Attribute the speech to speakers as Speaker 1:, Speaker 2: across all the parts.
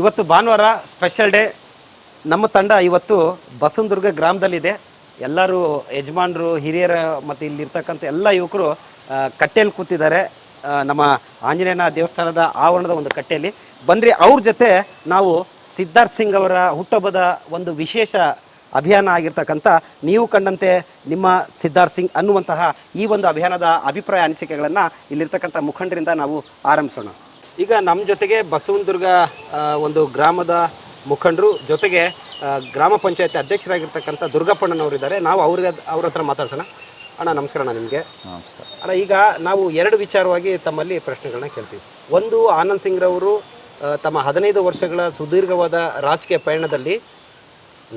Speaker 1: ಇವತ್ತು ಭಾನುವಾರ special day ನಮ್ಮ ತಂಡ ಇವತ್ತು ಬಸವನದುರ್ಗ ಗ್ರಾಮದಲ್ಲಿದೆ. ಎಲ್ಲರೂ ಯಜಮಾನರು, ಹಿರಿಯರ ಮತ್ತು ಇಲ್ಲಿರ್ತಕ್ಕಂಥ ಎಲ್ಲ ಯುವಕರು ಕಟ್ಟೆಯಲ್ಲಿ ಕೂತಿದ್ದಾರೆ. ನಮ್ಮ ಆಂಜನೇಯನ ದೇವಸ್ಥಾನದ ಆವರಣದ ಒಂದು ಕಟ್ಟೆಯಲ್ಲಿ. ಬನ್ರಿ ಅವ್ರ ಜೊತೆ ನಾವು ಸಿದ್ಧಾರ್ಥ್ ಸಿಂಗ್ ಅವರ ಹುಟ್ಟುಹಬ್ಬದ ಒಂದು ವಿಶೇಷ ಅಭಿಯಾನ ಆಗಿರ್ತಕ್ಕಂಥ ನೀವು ಕಂಡಂತೆ ನಿಮ್ಮ ಸಿದ್ಧಾರ್ಥ್ ಸಿಂಗ್ ಅನ್ನುವಂತಹ ಈ ಒಂದು ಅಭಿಯಾನದ ಅಭಿಪ್ರಾಯ, ಅನಿಸಿಕೆಗಳನ್ನು ಇಲ್ಲಿರ್ತಕ್ಕಂಥ ಮುಖಂಡರಿಂದ ನಾವು ಆರಂಭಿಸೋಣ. ಈಗ ನಮ್ಮ ಜೊತೆಗೆ ಬಸವನದುರ್ಗ ಒಂದು ಗ್ರಾಮದ ಮುಖಂಡರು ಜೊತೆಗೆ ಗ್ರಾಮ ಪಂಚಾಯತಿ ಅಧ್ಯಕ್ಷರಾಗಿರ್ತಕ್ಕಂಥ ದುರ್ಗಪ್ಪಣ್ಣನವರಿದ್ದಾರೆ. ನಾವು ಅವ್ರಿಗೆ ಅವ್ರ ಹತ್ರ ಮಾತಾಡ್ಸೋಣ. ಅಣ್ಣ ನಮಸ್ಕಾರ ಅಣ್ಣ ನಿಮಗೆ.
Speaker 2: ನಮಸ್ಕಾರ.
Speaker 1: ಅಣ್ಣ ಈಗ ನಾವು ಎರಡು ವಿಚಾರವಾಗಿ ತಮ್ಮಲ್ಲಿ ಪ್ರಶ್ನೆಗಳನ್ನ ಕೇಳ್ತೀವಿ. ಒಂದು ಆನಂದ್ ಸಿಂಗ್ರವರು ರವರು ತಮ್ಮ ಹದಿನೈದು ವರ್ಷಗಳ ಸುದೀರ್ಘವಾದ ರಾಜಕೀಯ ಪಯಣದಲ್ಲಿ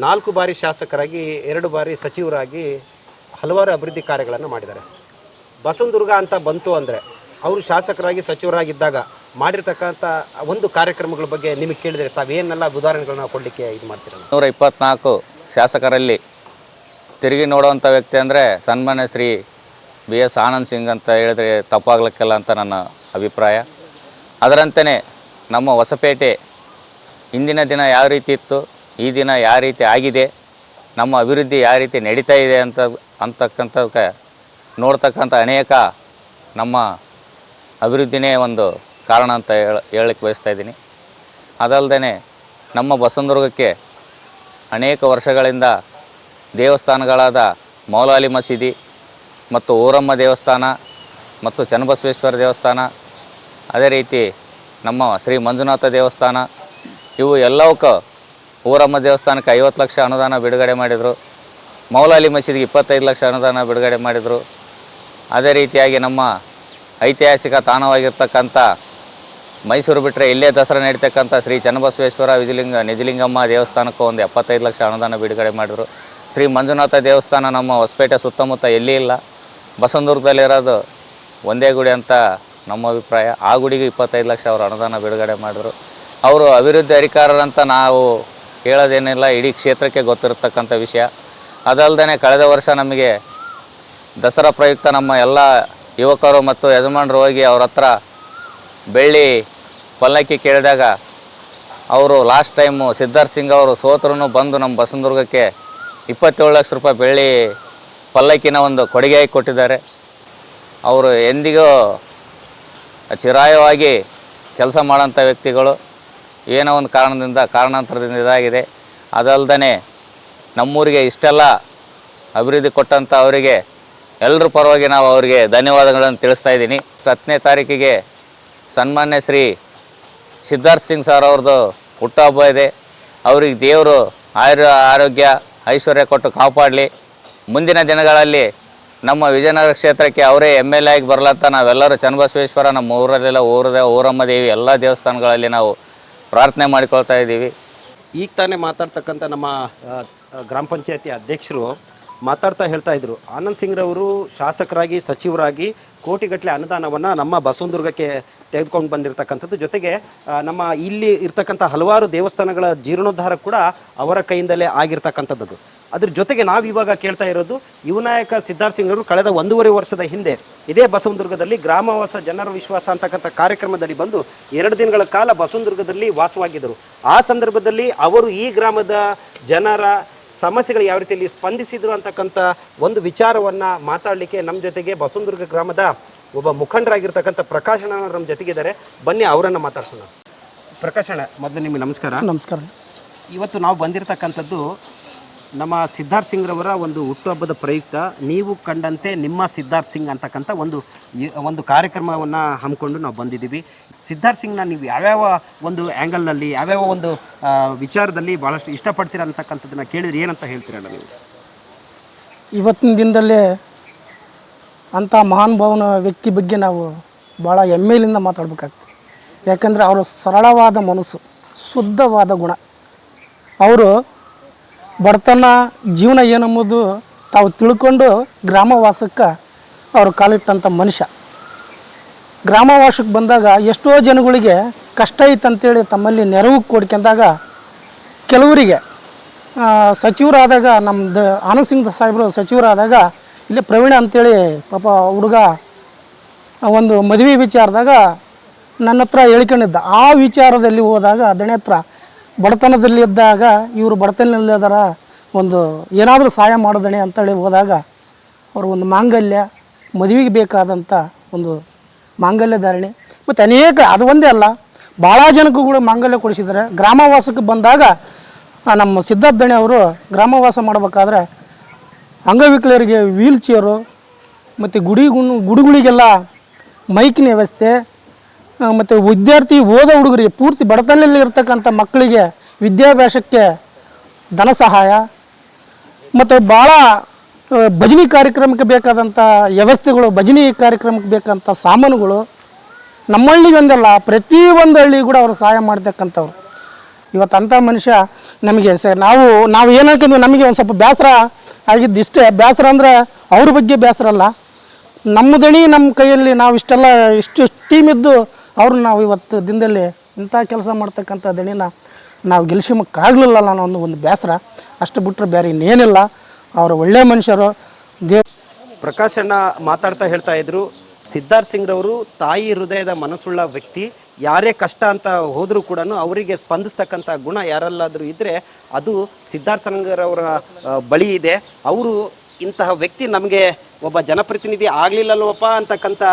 Speaker 1: ನಾಲ್ಕು ಬಾರಿ ಶಾಸಕರಾಗಿ ಎರಡು ಬಾರಿ ಸಚಿವರಾಗಿ ಹಲವಾರು ಅಭಿವೃದ್ಧಿ ಕಾರ್ಯಗಳನ್ನು ಮಾಡಿದ್ದಾರೆ. ಬಸವನದುರ್ಗ ಅಂತ ಬಂತು ಅಂದರೆ ಅವರು ಶಾಸಕರಾಗಿ ಸಚಿವರಾಗಿದ್ದಾಗ ಮಾಡಿರ್ತಕ್ಕಂಥ ಒಂದು ಕಾರ್ಯಕ್ರಮಗಳ ಬಗ್ಗೆ ನಿಮಗೆ ಕೇಳಿದರೆ ತಾವೇನೆಲ್ಲ ಉದಾಹರಣೆಗಳನ್ನ ಕೊಡಲಿಕ್ಕೆ ಇದು ಮಾಡ್ತೀರ
Speaker 2: ನೂರ ಇಪ್ಪತ್ನಾಲ್ಕು ಶಾಸಕರಲ್ಲಿ ತಿರುಗಿ ನೋಡುವಂಥ ವ್ಯಕ್ತಿ ಅಂದರೆ ಸನ್ಮಾನ್ಯ ಶ್ರೀ ಬಿ ಎಸ್ ಆನಂದ್ ಸಿಂಗ್ ಅಂತ ಹೇಳಿದ್ರೆ ತಪ್ಪಾಗ್ಲಿಕ್ಕಿಲ್ಲ ಅಂತ ನನ್ನ ಅಭಿಪ್ರಾಯ. ಅದರಂತೆಯೇ ನಮ್ಮ ಹೊಸಪೇಟೆ ಇಂದಿನ ದಿನ ಯಾವ ರೀತಿ ಇತ್ತು, ಈ ದಿನ ಯಾವ ರೀತಿ ಆಗಿದೆ, ನಮ್ಮ ಅಭಿವೃದ್ಧಿ ಯಾವ ರೀತಿ ನಡೀತಾ ಇದೆ ಅಂತ ಅಂತಕ್ಕಂಥಕ್ಕೆ ನೋಡ್ತಕ್ಕಂಥ ಅನೇಕ ನಮ್ಮ ಅಭಿವೃದ್ಧಿನೇ ಒಂದು ಕಾರಣ ಅಂತ ಹೇಳ ಹೇಳಕ್ಕೆ ಬಯಸ್ತಾ ಇದ್ದೀನಿ. ಅದಲ್ಲದೆ ನಮ್ಮ ಬಸವನದುರ್ಗಕ್ಕೆ ಅನೇಕ ವರ್ಷಗಳಿಂದ ದೇವಸ್ಥಾನಗಳಾದ ಮೌಲಾಲಿ ಮಸೀದಿ ಮತ್ತು ಊರಮ್ಮ ದೇವಸ್ಥಾನ ಮತ್ತು ಚನ್ನಬಸವೇಶ್ವರ ದೇವಸ್ಥಾನ, ಅದೇ ರೀತಿ ನಮ್ಮ ಶ್ರೀ ಮಂಜುನಾಥ ದೇವಸ್ಥಾನ, ಇವು ಎಲ್ಲವಕ್ಕೂ ಊರಮ್ಮ ದೇವಸ್ಥಾನಕ್ಕೆ ಐವತ್ತು ಲಕ್ಷ ಅನುದಾನ ಬಿಡುಗಡೆ ಮಾಡಿದರು. ಮೌಲಾಲಿ ಮಸೀದಿಗೆ ಇಪ್ಪತ್ತೈದು ಲಕ್ಷ ಅನುದಾನ ಬಿಡುಗಡೆ ಮಾಡಿದರು. ಅದೇ ರೀತಿಯಾಗಿ ನಮ್ಮ ಐತಿಹಾಸಿಕ ತಾಣವಾಗಿರ್ತಕ್ಕಂಥ ಮೈಸೂರು ಬಿಟ್ಟರೆ ಇಲ್ಲೇ ದಸರಾ ನಡೀತಕ್ಕಂಥ ಶ್ರೀ ಚನ್ನಬಸವೇಶ್ವರ ವಿಜಲಿಂಗ ನಿಜಲಿಂಗಮ್ಮ ದೇವಸ್ಥಾನಕ್ಕೂ ಒಂದು ಎಪ್ಪತ್ತೈದು ಲಕ್ಷ ಅನುದಾನ ಬಿಡುಗಡೆ ಮಾಡಿದರು. ಶ್ರೀ ಮಂಜುನಾಥ ದೇವಸ್ಥಾನ ನಮ್ಮ ಹೊಸಪೇಟೆ ಸುತ್ತಮುತ್ತ ಎಲ್ಲಿ ಇಲ್ಲ. ಬಸವನದುರ್ಗದಲ್ಲಿರೋದು ಒಂದೇ ಗುಡಿ ಅಂತ ನಮ್ಮ ಅಭಿಪ್ರಾಯ. ಆ ಗುಡಿಗೆ ಇಪ್ಪತ್ತೈದು ಲಕ್ಷ ಅವರು ಅನುದಾನ ಬಿಡುಗಡೆ ಮಾಡಿದ್ರು. ಅವರು ಅಭಿವೃದ್ಧಿ ಅಧಿಕಾರರಂತ ನಾವು ಹೇಳೋದೇನಿಲ್ಲ, ಇಡೀ ಕ್ಷೇತ್ರಕ್ಕೆ ಗೊತ್ತಿರತಕ್ಕಂಥ ವಿಷಯ. ಅದಲ್ಲದೆ ಕಳೆದ ವರ್ಷ ನಮಗೆ ದಸರಾ ಪ್ರಯುಕ್ತ ನಮ್ಮ ಎಲ್ಲ ಯುವಕರು ಮತ್ತು ಯಜಮಾನರು ಹೋಗಿ ಅವ್ರ ಹತ್ರ ಬೆಳ್ಳಿ ಪಲ್ಲಕ್ಕಿ ಕೇಳಿದಾಗ ಅವರು ಲಾಸ್ಟ್ ಟೈಮು ಸಿದ್ಧಾರ್ಥ ಸಿಂಗ್ ಅವರು ಸೋತರೂ ಬಂದು ನಮ್ಮ ಬಸವನದುರ್ಗಕ್ಕೆ ಇಪ್ಪತ್ತೇಳು ಲಕ್ಷ ರೂಪಾಯಿ ಬೆಳ್ಳಿ ಪಲ್ಲಕ್ಕಿನ ಒಂದು ಕೊಡುಗೆಯಾಗಿ ಕೊಟ್ಟಿದ್ದಾರೆ. ಅವರು ಎಂದಿಗೂ ಚಿರಾಯವಾಗಿ ಕೆಲಸ ಮಾಡೋಂಥ ವ್ಯಕ್ತಿಗಳು ಏನೋ ಒಂದು ಕಾರಣದಿಂದ, ಕಾರಣಾಂತರದಿಂದ ಇದಾಗಿದೆ. ಅದಲ್ಲದೆ ನಮ್ಮೂರಿಗೆ ಇಷ್ಟೆಲ್ಲ ಅಭಿವೃದ್ಧಿ ಕೊಟ್ಟಂಥ ಅವರಿಗೆ ಎಲ್ಲರ ಪರವಾಗಿ ನಾವು ಅವರಿಗೆ ಧನ್ಯವಾದಗಳನ್ನು ತಿಳಿಸ್ತಾ ಇದ್ದೀನಿ. ಹತ್ತನೇ ತಾರೀಕಿಗೆ ಸನ್ಮಾನ್ಯ ಶ್ರೀ ಸಿದ್ಧಾರ್ಥ್ ಸಿಂಗ್ ಸರ್ ಅವ್ರದ್ದು ಹುಟ್ಟುಹಬ್ಬ ಇದೆ. ಅವ್ರಿಗೆ ದೇವರು ಆಯುರ್ ಆರೋಗ್ಯ, ಐಶ್ವರ್ಯ ಕೊಟ್ಟು ಕಾಪಾಡಲಿ. ಮುಂದಿನ ದಿನಗಳಲ್ಲಿ ನಮ್ಮ ವಿಜಯನಗರ ಕ್ಷೇತ್ರಕ್ಕೆ ಅವರೇ ಎಂ ಎಲ್ ಎ ಆಗಿ ಬರಲಂತ ನಾವೆಲ್ಲರೂ ಚನ್ನಬಸವೇಶ್ವರ, ನಮ್ಮ ಊರಲ್ಲೆಲ್ಲ ಊರದ ಊರಮ್ಮ ದೇವಿ, ಎಲ್ಲ ದೇವಸ್ಥಾನಗಳಲ್ಲಿ ನಾವು ಪ್ರಾರ್ಥನೆ ಮಾಡಿಕೊಳ್ತಾ ಇದ್ದೀವಿ.
Speaker 1: ಈಗ ತಾನೇ ಮಾತಾಡ್ತಕ್ಕಂಥ ನಮ್ಮ ಗ್ರಾಮ ಪಂಚಾಯತಿ ಅಧ್ಯಕ್ಷರು ಮಾತಾಡ್ತಾ ಹೇಳ್ತಾ ಇದ್ರು. ಆನಂದ್ ಸಿಂಗ್ರವರು ಶಾಸಕರಾಗಿ, ಸಚಿವರಾಗಿ ಕೋಟಿಗಟ್ಟಲೆ ಅನುದಾನವನ್ನು ನಮ್ಮ ಬಸವನದುರ್ಗಕ್ಕೆ ತೆಗೆದುಕೊಂಡು ಬಂದಿರತಕ್ಕಂಥದ್ದು. ಜೊತೆಗೆ ನಮ್ಮ ಇಲ್ಲಿ ಇರ್ತಕ್ಕಂಥ ಹಲವಾರು ದೇವಸ್ಥಾನಗಳ ಜೀರ್ಣೋದ್ಧಾರ ಕೂಡ ಅವರ ಕೈಯಿಂದಲೇ ಆಗಿರ್ತಕ್ಕಂಥದ್ದು. ಅದ್ರ ಜೊತೆಗೆ ನಾವು ಇವಾಗ ಕೇಳ್ತಾ ಇರೋದು ಯುವನಾಯಕ ಸಿದ್ಧಾರ್ಥ ಸಿಂಗ್ ಅವರು ಕಳೆದ ಒಂದೂವರೆ ವರ್ಷದ ಹಿಂದೆ ಇದೇ ಬಸವನದುರ್ಗದಲ್ಲಿ ಗ್ರಾಮವಾಸ ಜನರ ವಿಶ್ವಾಸ ಅಂತಕ್ಕಂಥ ಕಾರ್ಯಕ್ರಮದಲ್ಲಿ ಬಂದು ಎರಡು ದಿನಗಳ ಕಾಲ ಬಸವನದುರ್ಗದಲ್ಲಿ ವಾಸವಾಗಿದ್ದರು. ಆ ಸಂದರ್ಭದಲ್ಲಿ ಅವರು ಈ ಗ್ರಾಮದ ಜನರ ಸಮಸ್ಯೆಗಳು ಯಾವ ರೀತಿಯಲ್ಲಿ ಸ್ಪಂದಿಸಿದ್ರು ಅಂತಕ್ಕಂಥ ಒಂದು ವಿಚಾರವನ್ನು ಮಾತಾಡಲಿಕ್ಕೆ ನಮ್ಮ ಜೊತೆಗೆ ಬಸವನದುರ್ಗ ಗ್ರಾಮದ ಒಬ್ಬ ಮುಖಂಡರಾಗಿರ್ತಕ್ಕಂಥ ಪ್ರಕಾಶಣ ನಮ್ಮ ಜೊತೆಗಿದ್ದಾರೆ. ಬನ್ನಿ ಅವರನ್ನು ಮಾತಾಡ್ಸೋಣ. ಪ್ರಕಾಶಣ ಮೊದಲು ನಿಮಗೆ ನಮಸ್ಕಾರ.
Speaker 3: ನಮಸ್ಕಾರ.
Speaker 1: ಇವತ್ತು ನಾವು ಬಂದಿರತಕ್ಕಂಥದ್ದು ನಮ್ಮ ಸಿದ್ಧಾರ್ಥ್ ಸಿಂಗ್ರವರ ಒಂದು ಹುಟ್ಟುಹಬ್ಬದ ಪ್ರಯುಕ್ತ, ನೀವು ಕಂಡಂತೆ ನಿಮ್ಮ ಸಿದ್ಧಾರ್ಥ್ ಸಿಂಗ್ ಅಂತಕ್ಕಂಥ ಒಂದು ಒಂದು ಕಾರ್ಯಕ್ರಮವನ್ನು ಹಮ್ಮಿಕೊಂಡು ನಾವು ಬಂದಿದ್ದೀವಿ. ಸಿದ್ಧಾರ್ಥ್ ಸಿಂಗ್ನ ನೀವು ಯಾವ್ಯಾವ ಒಂದು ಆ್ಯಂಗಲ್ನಲ್ಲಿ ಯಾವ್ಯಾವ ಒಂದು ವಿಚಾರದಲ್ಲಿ ಭಾಳಷ್ಟು ಇಷ್ಟಪಡ್ತೀರ ಅಂತಕ್ಕಂಥದ್ದನ್ನು ಕೇಳಿದ್ರೆ ಏನಂತ ಹೇಳ್ತೀರಲ್ಲ ನೀವು?
Speaker 3: ಇವತ್ತಿನ ದಿನದಲ್ಲೇ ಅಂಥ ಮಹಾನುಭಾವನ ವ್ಯಕ್ತಿ ಬಗ್ಗೆ ನಾವು ಭಾಳ ಹೆಮ್ಮೆಯಿಂದ ಮಾತಾಡ್ಬೇಕಾಗ್ತದೆ. ಯಾಕಂದರೆ ಅವರು ಸರಳವಾದ ಮನಸ್ಸು, ಶುದ್ಧವಾದ ಗುಣ. ಅವರು ಬಡತನ ಜೀವನ ಏನಂಬುದು ತಾವು ತಿಳ್ಕೊಂಡು ಗ್ರಾಮವಾಸಕ್ಕೆ ಅವರು ಕಾಲಿಟ್ಟಂಥ ಮನುಷ್ಯ. ಗ್ರಾಮವಾಸಕ್ಕೆ ಬಂದಾಗ ಎಷ್ಟೋ ಜನಗಳಿಗೆ ಕಷ್ಟ ಐತಂತೇಳಿ ತಮ್ಮಲ್ಲಿ ನೆರವು ಕೊಡ್ಕೊಂಡಾಗ ಕೆಲವರಿಗೆ ಸಚಿವರಾದಾಗ ನಮ್ಮದು ಆನಂದ್ ಸಿಂಗ್ ಸಾಹೇಬರು ಸಚಿವರಾದಾಗ ಇಲ್ಲಿ ಪ್ರವೀಣ ಅಂತೇಳಿ ಪಾಪ ಹುಡುಗ ಒಂದು ಮದುವೆ ವಿಚಾರದಾಗ ನನ್ನ ಹತ್ರ ಹೇಳ್ಕೊಂಡಿದ್ದ. ಆ ವಿಚಾರದಲ್ಲಿ ಹೋದಾಗ ದಣೆ ಹತ್ರ ಬಡತನದಲ್ಲಿ ಇದ್ದಾಗ ಇವರು ಬಡತನದಲ್ಲಿ ಅದರ ಒಂದು ಏನಾದರೂ ಸಹಾಯ ಮಾಡೋದಣೆ ಅಂತೇಳಿ ಹೋದಾಗ ಅವರು ಒಂದು ಮಾಂಗಲ್ಯ, ಮದುವೆಗೆ ಬೇಕಾದಂಥ ಒಂದು ಮಾಂಗಲ್ಯ ಧಾರಣೆ. ಮತ್ತು ಅನೇಕ, ಅದು ಒಂದೇ ಅಲ್ಲ ಭಾಳ ಜನಕ್ಕೂ ಕೂಡ ಮಾಂಗಲ್ಯ ಕೊಡಿಸಿದ್ದಾರೆ. ಗ್ರಾಮವಾಸಕ್ಕೆ ಬಂದಾಗ ನಮ್ಮ ಸಿದ್ಧಾರ್ಥಣೆ ಅವರು ಗ್ರಾಮವಾಸ ಮಾಡಬೇಕಾದ್ರೆ ಅಂಗವಿಕಲರಿಗೆ ವೀಲ್ ಚೇರು ಮತ್ತು ಗುಡಿ ಗುಣ, ಗುಡಿಗಳಿಗೆಲ್ಲ ಮೈಕಿನ ವ್ಯವಸ್ಥೆ ಮತ್ತು ವಿದ್ಯಾರ್ಥಿ ಓದೋ ಹುಡುಗರಿಗೆ ಪೂರ್ತಿ ಬಡತನದಲ್ಲಿ ಇರತಕ್ಕಂಥ ಮಕ್ಕಳಿಗೆ ವಿದ್ಯಾಭ್ಯಾಸಕ್ಕೆ ಧನ ಸಹಾಯ, ಮತ್ತು ಭಾಳ ಭಜನಿ ಕಾರ್ಯಕ್ರಮಕ್ಕೆ ಬೇಕಾದಂಥ ವ್ಯವಸ್ಥೆಗಳು, ಭಜನಿ ಕಾರ್ಯಕ್ರಮಕ್ಕೆ ಬೇಕಂಥ ಸಾಮಾನುಗಳು ನಮ್ಮ ಹಳ್ಳಿಗೊಂದಲ್ಲ ಪ್ರತಿಯೊಂದು ಹಳ್ಳಿಗೂ ಕೂಡ ಅವರು ಸಹಾಯ ಮಾಡ್ತಕ್ಕಂಥವ್ರು. ಇವತ್ತು ಅಂಥ ಮನುಷ್ಯ ನಮಗೆ ಸರ್ ನಾವು ನಾವು ಏನು ಹಾಕಿದ್ವಿ ನಮಗೆ ಒಂದು ಸ್ವಲ್ಪ ಬೇಸರ ಆಗಿದ್ದು ಇಷ್ಟೇ. ಬೇಸರ ಅಂದರೆ ಅವ್ರ ಬಗ್ಗೆ ಬೇಸರ ಅಲ್ಲ. ನಮ್ಮ ದಣಿ, ನಮ್ಮ ಕೈಯಲ್ಲಿ ನಾವು ಇಷ್ಟೆಲ್ಲ, ಇಷ್ಟು ಟೀಮ್ ಇದ್ದು ಅವ್ರನ್ನ ನಾವು ಇವತ್ತು ದಿನದಲ್ಲಿ ಇಂಥ ಕೆಲಸ ಮಾಡ್ತಕ್ಕಂಥ ದಣಿನ ನಾವು ಗೆಲ್ಸಿಮಕ್ಕಾಗಲಿಲ್ಲ ಅನ್ನೋ ಒಂದು ಒಂದು ಬೇಸರ ಅಷ್ಟು ಬಿಟ್ಟರೆ ಬೇರೆ ಇನ್ನೇನಿಲ್ಲ. ಅವರು ಒಳ್ಳೆಯ ಮನುಷ್ಯರು. ದೇವ್
Speaker 1: ಪ್ರಕಾಶಣ್ಣ ಮಾತಾಡ್ತಾ ಹೇಳ್ತಾ ಇದ್ರು, ಸಿದ್ಧಾರ್ಥ ಸಿಂಗ್ರವರು ತಾಯಿ ಹೃದಯದ ಮನಸ್ಸುಳ್ಳ ವ್ಯಕ್ತಿ, ಯಾರೇ ಕಷ್ಟ ಅಂತ ಹೋದರೂ ಕೂಡ ಅವರಿಗೆ ಸ್ಪಂದಿಸ್ತಕ್ಕಂಥ ಗುಣ ಯಾರಲ್ಲಾದರೂ ಇದ್ದರೆ ಅದು ಸಿದ್ಧಾರ್ಥ್ ಸಿಂಗ್ರವರ ಬಳಿ ಇದೆ. ಅವರು ಇಂತಹ ವ್ಯಕ್ತಿ ನಮಗೆ ಒಬ್ಬ ಜನಪ್ರತಿನಿಧಿ ಆಗಲಿಲ್ಲಲ್ವಪ್ಪ ಅಂತಕ್ಕಂಥ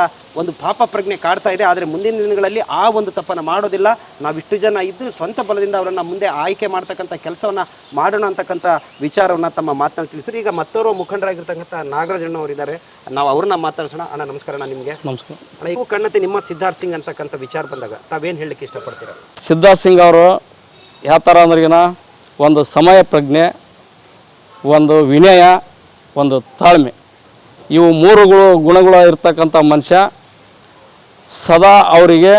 Speaker 1: ಒಂದು ಪಾಪ ಪ್ರಜ್ಞೆ ಕಾಡ್ತಾ ಇದೆ. ಆದರೆ ಮುಂದಿನ ದಿನಗಳಲ್ಲಿ ಆ ಒಂದು ತಪ್ಪನ್ನು ಮಾಡೋದಿಲ್ಲ. ನಾವಿಷ್ಟು ಜನ ಇದ್ದು ಸ್ವಂತ ಬಲದಿಂದ ಅವರನ್ನು ಮುಂದೆ ಆಯ್ಕೆ ಮಾಡ್ತಕ್ಕಂಥ ಕೆಲಸವನ್ನು ಮಾಡೋಣ ಅಂತಕ್ಕಂಥ ವಿಚಾರವನ್ನು ತಮ್ಮ ಮಾತನ್ನು ತಿಳಿಸಿರಿ ಈಗ ಮತ್ತೋರು ಮುಖಂಡರಾಗಿರ್ತಕ್ಕಂಥ ನಾಗರಾಜಣ್ಣ ಅವರಿದ್ದಾರೆ. ನಾವು ಅವ್ರನ್ನ ಮಾತಾಡ್ಸೋಣ. ಅಣ್ಣ ನಮಸ್ಕಾರ ಅಣ್ಣ ನಿಮಗೆ.
Speaker 3: ನಮಸ್ಕಾರ.
Speaker 1: ಅಣ್ಣ ಇವು ಕಣ್ಣತೆ ನಿಮ್ಮ ಸಿದ್ಧಾರ್ಥ ಸಿಂಗ್ ಅಂತಕ್ಕಂಥ ವಿಚಾರ ಬಂದಾಗ ತಾವೇನು ಹೇಳಲಿಕ್ಕೆ ಇಷ್ಟಪಡ್ತೀರಾ?
Speaker 4: ಸಿದ್ಧಾರ್ಥ ಸಿಂಗ್ ಅವರು ಯಾವ ಥರ ಅಂದ್ರಿಗಿನ ಒಂದು ಸಮಯ ಪ್ರಜ್ಞೆ ಒಂದು ವಿನಯ ಒಂದು ತಾಳ್ಮೆ. ಇವು ಮೂರುಗಳು ಗುಣಗಳು ಇರ್ತಕ್ಕಂಥ ಮನುಷ್ಯ. ಸದಾ ಅವರಿಗೆ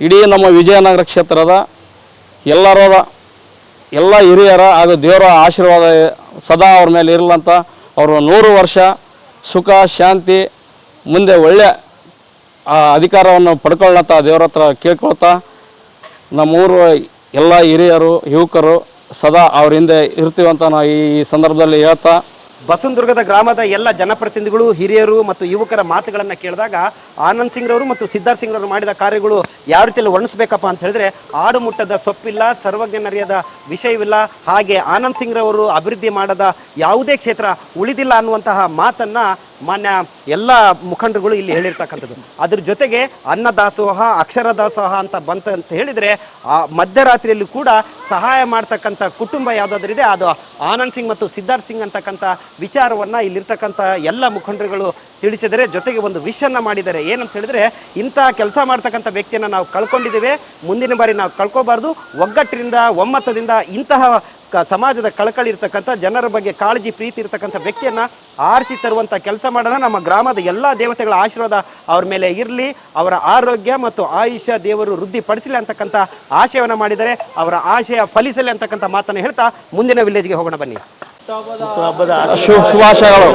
Speaker 4: ಇಡೀ ನಮ್ಮ ವಿಜಯನಗರ ಕ್ಷೇತ್ರದ ಎಲ್ಲರ ಎಲ್ಲ ಹಿರಿಯರ ಹಾಗೂ ದೇವರ ಆಶೀರ್ವಾದ ಸದಾ ಅವ್ರ ಮೇಲೆ ಇರಲಂತ ಅವರು ನೂರು ವರ್ಷ ಸುಖ, ಶಾಂತಿ, ಮುಂದೆ ಒಳ್ಳೆ, ಆ, ಅಧಿಕಾರವನ್ನು ಪಡ್ಕೊಳ್ಳತ್ತ ದೇವ್ರ ಹತ್ರ ಕೇಳ್ಕೊಳ್ತಾ ನಮ್ಮೂರು ಎಲ್ಲ ಹಿರಿಯರು, ಯುವಕರು ಸದಾ ಅವ್ರ ಹಿಂದೆ ಇರ್ತೀವಂತ ನಾವು ಈ ಸಂದರ್ಭದಲ್ಲಿ ಹೇಳ್ತಾ
Speaker 1: ಬಸವನದುರ್ಗದ ಗ್ರಾಮದ ಎಲ್ಲ ಜನಪ್ರತಿನಿಧಿಗಳು, ಹಿರಿಯರು ಮತ್ತು ಯುವಕರ ಮಾತುಗಳನ್ನು ಕೇಳಿದಾಗ ಆನಂದ್ ಸಿಂಗ್ ರವರು ಮತ್ತು ಸಿದ್ಧಾರ್ಥ ಸಿಂಗ್ ರವರು ಮಾಡಿದ ಕಾರ್ಯಗಳು ಯಾವ ರೀತಿಯಲ್ಲಿ ವರ್ಣಿಸಬೇಕಪ್ಪ ಅಂತ ಹೇಳಿದ್ರೆ ಆಡು ಮುಟ್ಟದ ಸೊಪ್ಪಿಲ್ಲ, ಸರ್ವಜ್ಞನರಿಯದ ವಿಷಯವಿಲ್ಲ, ಹಾಗೆ ಆನಂದ್ ಸಿಂಗ್ ರವರು ಅಭಿವೃದ್ಧಿ ಮಾಡದ ಯಾವುದೇ ಕ್ಷೇತ್ರ ಉಳಿದಿಲ್ಲ ಅನ್ನುವಂತಹ ಮಾತನ್ನ ಮಾನ್ಯ ಎಲ್ಲ ಮುಖಂಡರುಗಳು ಇಲ್ಲಿ ಹೇಳಿರ್ತಕ್ಕಂಥದ್ದು. ಅದ್ರ ಜೊತೆಗೆ ಅನ್ನದಾಸೋಹ ಅಕ್ಷರ ದಾಸೋಹ ಅಂತ ಬಂತ ಅಂತ ಹೇಳಿದರೆ, ಆ ಮಧ್ಯರಾತ್ರಿಯಲ್ಲಿ ಕೂಡ ಸಹಾಯ ಮಾಡ್ತಕ್ಕಂಥ ಕುಟುಂಬ ಯಾವುದಾದ್ರಿದೆ, ಅದು ಆನಂದ್ ಸಿಂಗ್ ಮತ್ತು ಸಿದ್ಧಾರ್ಥ್ ಸಿಂಗ್ ಅಂತಕ್ಕಂಥ ವಿಚಾರವನ್ನು ಇಲ್ಲಿರ್ತಕ್ಕಂಥ ಎಲ್ಲ ಮುಖಂಡರುಗಳು ತಿಳಿಸಿದರೆ, ಜೊತೆಗೆ ಒಂದು ವಿಷನ್ನ ಮಾಡಿದ್ದಾರೆ ಏನಂತ ಹೇಳಿದ್ರೆ, ಇಂಥ ಕೆಲಸ ಮಾಡ್ತಕ್ಕಂಥ ವ್ಯಕ್ತಿಯನ್ನು ನಾವು ಕಳ್ಕೊಂಡಿದ್ದೇವೆ. ಮುಂದಿನ ಬಾರಿ ನಾವು ಕಳ್ಕೋಬಾರ್ದು. ಒಗ್ಗಟ್ಟಿನಿಂದ, ಒಮ್ಮತದಿಂದ ಇಂತಹ ಕ ಸಮಾಜದ ಕಳಕಳಿ ಇರ್ತಕ್ಕಂಥ ಜನರ ಬಗ್ಗೆ ಕಾಳಜಿ ಪ್ರೀತಿ ಇರ್ತಕ್ಕಂಥ ವ್ಯಕ್ತಿಯನ್ನು ಆರಿಸಿ ತರುವಂಥ ಕೆಲಸ ಮಾಡೋಣ. ನಮ್ಮ ಗ್ರಾಮದ ಎಲ್ಲ ದೇವತೆಗಳ ಆಶೀರ್ವಾದ ಅವ್ರ ಮೇಲೆ ಇರಲಿ. ಅವರ ಆರೋಗ್ಯ ಮತ್ತು ಆಯುಷ್ಯ ದೇವರು ವೃದ್ಧಿ ಪಡಿಸಲಿ ಅಂತಕ್ಕಂಥ ಆಶಯವನ್ನು ಮಾಡಿದರೆ ಅವರ ಆಶಯ ಫಲಿಸಲಿ ಅಂತಕ್ಕಂಥ ಮಾತನ್ನು ಹೇಳ್ತಾ ಮುಂದಿನ ವಿಲೇಜ್ಗೆ ಹೋಗೋಣ ಬನ್ನಿ.
Speaker 4: ಶುಭ ಶುಭಾಶಯಗಳು.